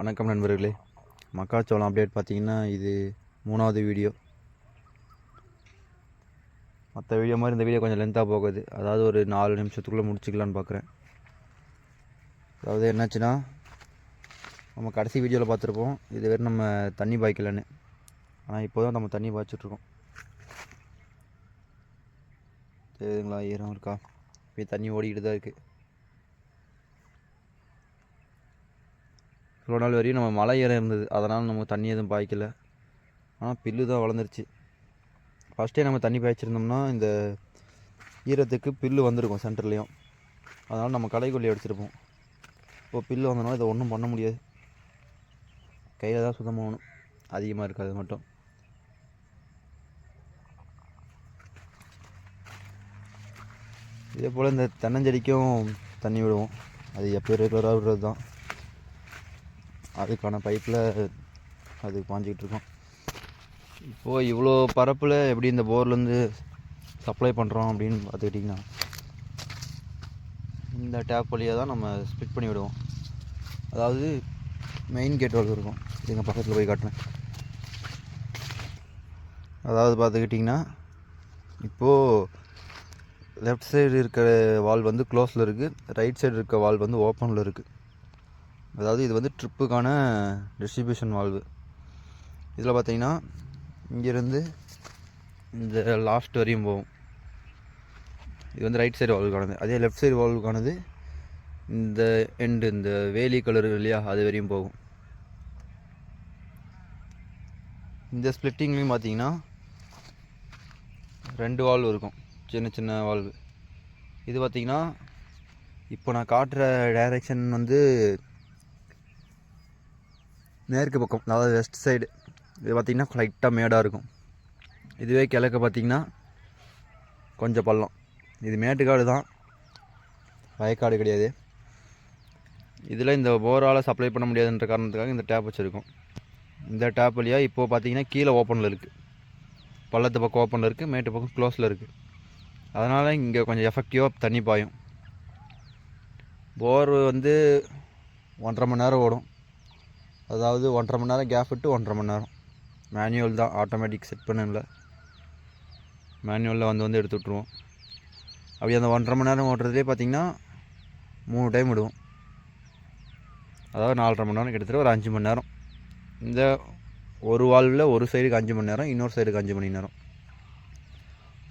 வணக்கம் நண்பர்களே. மக்காச்சோளம் அப்டேட் பார்த்தீங்கன்னா இது மூணாவது வீடியோ மற்ற வீடியோ மாதிரி இந்த வீடியோ கொஞ்சம் லென்த்தாக போகுது. அதாவது ஒரு நாலு நிமிஷத்துக்குள்ளே முடிச்சுக்கலான்னு பார்க்குறேன். அதாவது என்னாச்சுன்னா நம்ம கடைசி வீடியோவில் பார்த்துருப்போம். இது வெறும் நம்ம தண்ணி பாய்க்கலன்னு. ஆனால் இப்போ தான் நம்ம தண்ணி பாய்ச்சிட்ருக்கோம் தெரியுதுங்களா? ஈரம் இருக்கா? இப்போ தண்ணி ஓடிக்கிட்டு தான் இருக்குது இவ்வளோ நாள் வரையும் நம்ம மலை ஏற இருந்தது. அதனால் நம்ம தண்ணி எதுவும் பாய்க்கல. ஆனால் பில்லு தான் வளர்ந்துருச்சு. ஃபஸ்ட்டே நம்ம தண்ணி பாய்ச்சிருந்தோம்னா இந்த ஈரத்துக்கு பில்லு வந்திருக்கும் சென்டர்லேயும் அதனால் நம்ம களைக்கொல்லி அடிச்சிருப்போம். இப்போ பில்லு வந்தனால இதை ஒன்றும் பண்ண முடியாது. கையில் தான் சுத்தமாகணும் அதிகமாக இருக்காது மட்டும். இதே போல் இந்த தென்னஞ்செடிக்கும் தண்ணி விடுவோம். அது எப்போ ரெகுலராக விடுறது தான் அதுக்கான பைப்பில் அது பாஞ்சிக்கிட்டு இருக்கோம். இப்போது இவ்வளோ பரப்பில் எப்படி இந்த போர்லேருந்து சப்ளை பண்ணுறோம் அப்படின்னு பார்த்துக்கிட்டிங்கன்னா இந்த டேப் வழியாக தான் நம்ம ஸ்பிட் பண்ணி விடுவோம். அதாவது மெயின் கேட் வழி இருக்கும். எங்கள் பக்கத்தில் போய் காட்டுறேன். அதாவது பார்த்துக்கிட்டிங்கன்னா இப்போது லெஃப்ட் சைடு இருக்கிற வால் வந்து க்ளோஸில் இருக்குது ரைட் சைடு இருக்க வால் வந்து ஓப்பனில் இருக்குது அதாவது இது வந்து ட்ரிப்புக்கான டிஸ்ட்ரிபியூஷன் வால்வு இதில் பார்த்தீங்கன்னா இங்கேருந்து இந்த லாஸ்ட் வரையும் போகும். இது வந்து ரைட் சைடு வால்வுக்கானது அதே லெஃப்ட் சைடு வால்வுக்கானது இந்த எண்டு இந்த வேலி கலர் இல்லையா அது வரையும் போகும். இந்த ஸ்ப்ளிட்டிங்லேயும் பார்த்தீங்கன்னா ரெண்டு வால்வு இருக்கும். சின்ன சின்ன வால்வு இது பார்த்தீங்கன்னா இப்போ நான் காட்டுற டைரெக்ஷன் வந்து மேற்கு பக்கம் அதாவது வெஸ்ட் சைடு இது பார்த்திங்கன்னா லைட்டாக மேடாக இருக்கும். இதுவே கிழக்கு பார்த்திங்கன்னா கொஞ்சம் பள்ளம். இது மேட்டுக்காடு தான். வயக்காடு கிடையாது. இதில் இந்த போரால் சப்ளை பண்ண முடியாதுன்ற காரணத்துக்காக இந்த டேப் வச்சுருக்கோம். இந்த டேப் வழியாக இப்போது பார்த்திங்கன்னா கீழே ஓப்பனில் இருக்குது பள்ளத்து பக்கம் ஓப்பனில் இருக்குது மேட்டு பக்கம் க்ளோஸில் இருக்குது அதனால் இங்கே கொஞ்சம் எஃபெக்டிவாக தண்ணி பாயும். போர் வந்து ஒன்றரை மணி நேரம் ஓடும். அதாவது ஒன்றரை மணி நேரம் கேப் விட்டு ஒன்றரை மணி நேரம். மேனுவல் தான் ஆட்டோமேட்டிக் செட் பண்ணல மேனுவலில் வந்து வந்து எடுத்து விட்ருவோம் அப்படி அந்த ஒன்றரை மணி நேரம் ஓட்டுறதுலே பார்த்திங்கன்னா மூணு டைம் விடுவோம். அதாவது நாலரை மணி நேரம் கிட்டத்தட்ட ஒரு அஞ்சு மணி நேரம். இந்த ஒரு வால்வில் ஒரு சைடுக்கு அஞ்சு மணி நேரம் இன்னொரு சைடுக்கு அஞ்சு மணி நேரம்.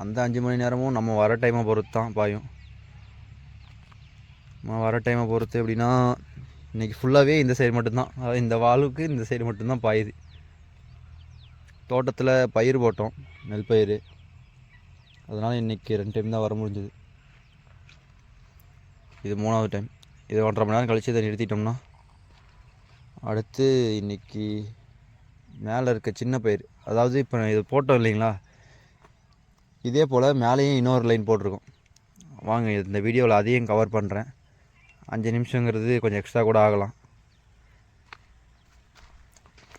அந்த அஞ்சு மணி நேரமும் நம்ம வர டைமை பொறுத்து தான் பாயும். நம்ம வர டைமை பொறுத்து எப்படின்னா இன்றைக்கி ஃபுல்லாகவே இந்த சைடு மட்டும்தான். அதாவது இந்த வால்வுக்கு இந்த சைடு மட்டும்தான் பாயுது. தோட்டத்தில் பயிர் போட்டோம் நெல் பயிர். அதனால் இன்றைக்கி ரெண்டு டைம் தான் வர முடிஞ்சது. இது மூணாவது டைம் இது ஒன்றரை மணி நேரம் கழித்து இதை நிறுத்திட்டோம்னா அடுத்து இன்றைக்கி மேலே இருக்க சின்ன பயிர். அதாவது இப்போ இது போட்டோம் இல்லைங்களா? இதே போல் மேலேயும் இன்னொரு லைன் போட்டிருக்கோம். வாங்க இந்த வீடியோவில் அதையும் கவர் பண்ணுறேன் அஞ்சு நிமிஷங்கிறது கொஞ்சம் எக்ஸ்ட்ரா கூட ஆகலாம்.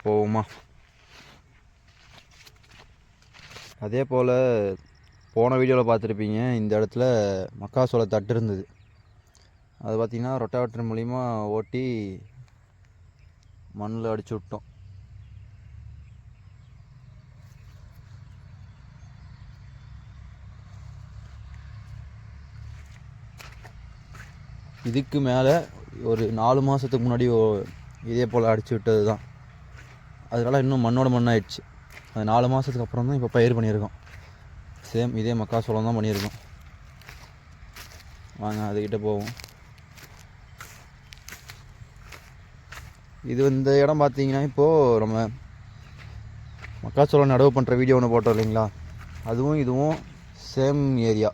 போவோமா? அதே போல் போன வீடியோவில் பார்த்துருப்பீங்க இந்த இடத்துல மக்காசோள தட்டு இருந்தது. அது பார்த்திங்கன்னா ரொட்டாவேட்டர் மூலிமா ஓட்டி மண்ணில் அடிச்சு விட்டோம். இதுக்கு மேலே ஒரு நாலு மாதத்துக்கு முன்னாடி இதே போல் அடிச்சு விட்டது தான் அதனால் இன்னும் மண்ணோட மண்ணாயிடுச்சு. அது நாலு மாதத்துக்கு அப்புறம் தான் இப்போ பயிர் பண்ணியிருக்கோம். சேம் இதே மக்காசோளம் தான் பண்ணியிருக்கோம். வாங்க அதுக்கிட்ட போவோம். இது இந்த இடம் பார்த்தீங்கன்னா இப்போது நம்ம மக்காச்சோளம் நடவு பண்ணுற வீடியோ ஒன்று போட்டோம் இல்லைங்களா? அதுவும் இதுவும் சேம் ஏரியா.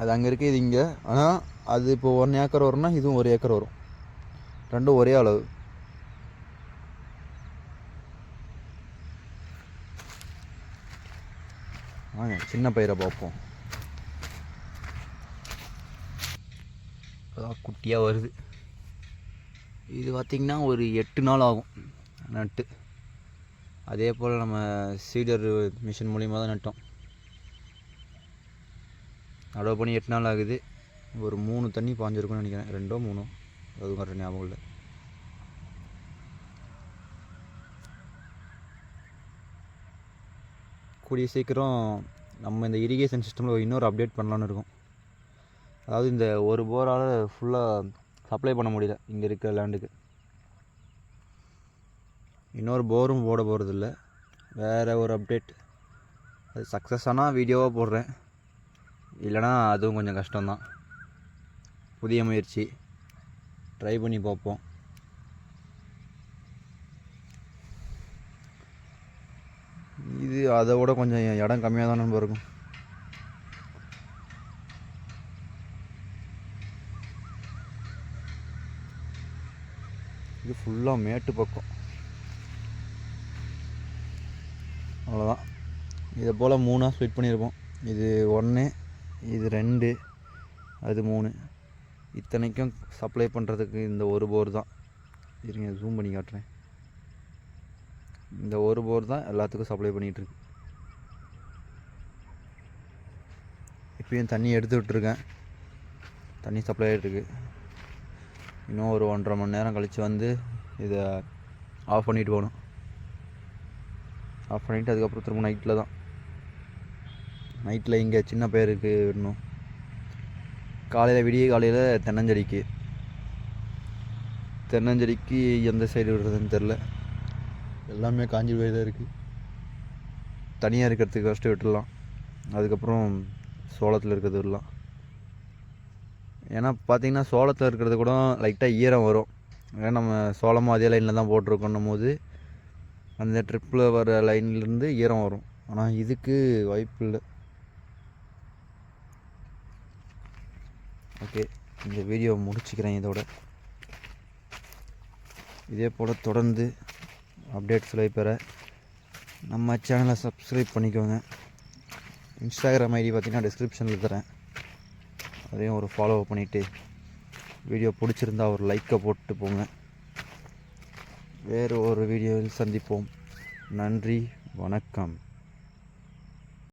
அது அங்கே இருக்குது இது இங்கே. ஆனால் அது இப்போ ஒன் ஏக்கர் வரும்னா இதுவும் ஒரு ஏக்கர் வரும். ரெண்டும் ஒரே அளவு. வாங்க சின்ன பயிரை பார்ப்போம். இப்போதான் குட்டியாக வருது. இது பார்த்திங்கன்னா ஒரு எட்டு நாள் ஆகும் நட்டு. அதே போல் நம்ம சீடர் மிஷின் மூலிமா தான் நட்டோம். நடவு பண்ணி எட்டு நாள் ஆகுது. ஒரு மூணு தண்ணி பாஞ்சிருக்கும்னு நினைக்கிறேன். ரெண்டோ மூணோ. அதுவும் கரெக்டாக ஞாபகம் இல்லை. கூடிய சீக்கிரம் நம்ம இந்த இரிகேஷன் சிஸ்டமில் இன்னொரு அப்டேட் பண்ணலான்னு இருக்கோம். அதாவது இந்த ஒரு போரால் ஃபுல்லாக சப்ளை பண்ண முடியல இங்கே இருக்கிற லேண்டுக்கு இன்னொரு போரும் போட போகிறதில்ல வேறு ஒரு அப்டேட் அது சக்ஸஸ் ஆனால் வீடியோவாக போடுறேன். இல்லைனா அதுவும் கொஞ்சம் கஷ்டம்தான். புதிய முயற்சி. ட்ரை பண்ணி பார்ப்போம். இது அதை விட கொஞ்சம் இடம் கம்மியாக தான் நம்ப இருக்கும். இது ஃபுல்லாக மேட்டு பக்கம். அவ்வளோதான் இதை போல் மூணாக ஸ்ப்ளிட் பண்ணியிருப்போம். இது ஒன்று இது ரெண்டு அது மூணு. இத்தனைக்கும் சப்ளை பண்ணுறதுக்கு இந்த ஒரு போர் தான். இருங்க ஜூம் பண்ணி காட்டுறேன். இந்த ஒரு போர் தான் எல்லாத்துக்கும் சப்ளை பண்ணிகிட்ருக்கு இப்பயும் தண்ணி எடுத்து விட்ருக்கேன் தண்ணி சப்ளை ஆகிட்டுருக்கு இன்னும் ஒரு ஒன்றரை மணி நேரம் கழித்து வந்து இதை ஆஃப் பண்ணிட்டு போகணும். ஆஃப் பண்ணிவிட்டு அதுக்கப்புறம் திரும்ப நைட்டில் தான். நைட்டில் இங்கே சின்ன பேருக்கு விடணும். காலையில் விடிய காலையில் தென்னஞ்செடிக்கு. தென்னஞ்செடிக்கு எந்த சைடு விடுறதுன்னு தெரில எல்லாமே காஞ்சி போய் தான் இருக்குது தனியாக இருக்கிறதுக்கு ஃபஸ்ட்டு விட்டுடலாம். அதுக்கப்புறம் சோளத்தில் இருக்கிறது விடலாம். ஏன்னா பார்த்திங்கன்னா சோளத்தில் இருக்கிறது கூட லைட்டாக ஈரம் வரும். ஏன்னா நம்ம சோளமும் அதே லைனில் தான் போட்டிருக்கோன்னும் போது அந்த ட்ரிப்பில் வர லைன்லேருந்து ஈரம் வரும். ஆனால் இதுக்கு வாய்ப்பு இல்லை. ஓகே இந்த வீடியோவை முடிச்சுக்கிறேன் இதோட. இதே போல் தொடர்ந்து அப்டேட்ஸில் பெற நம்ம சேனலை சப்ஸ்கிரைப் பண்ணிக்கோங்க. இன்ஸ்டாகிராம் ஐடி பார்த்திங்கன்னா டிஸ்கிரிப்ஷனில் தரேன். அதையும் ஒரு ஃபாலோ பண்ணிவிட்டு வீடியோ பிடிச்சிருந்தா ஒரு லைக்கை போட்டு போங்க. வேறு ஒரு வீடியோவில் சந்திப்போம். நன்றி வணக்கம்.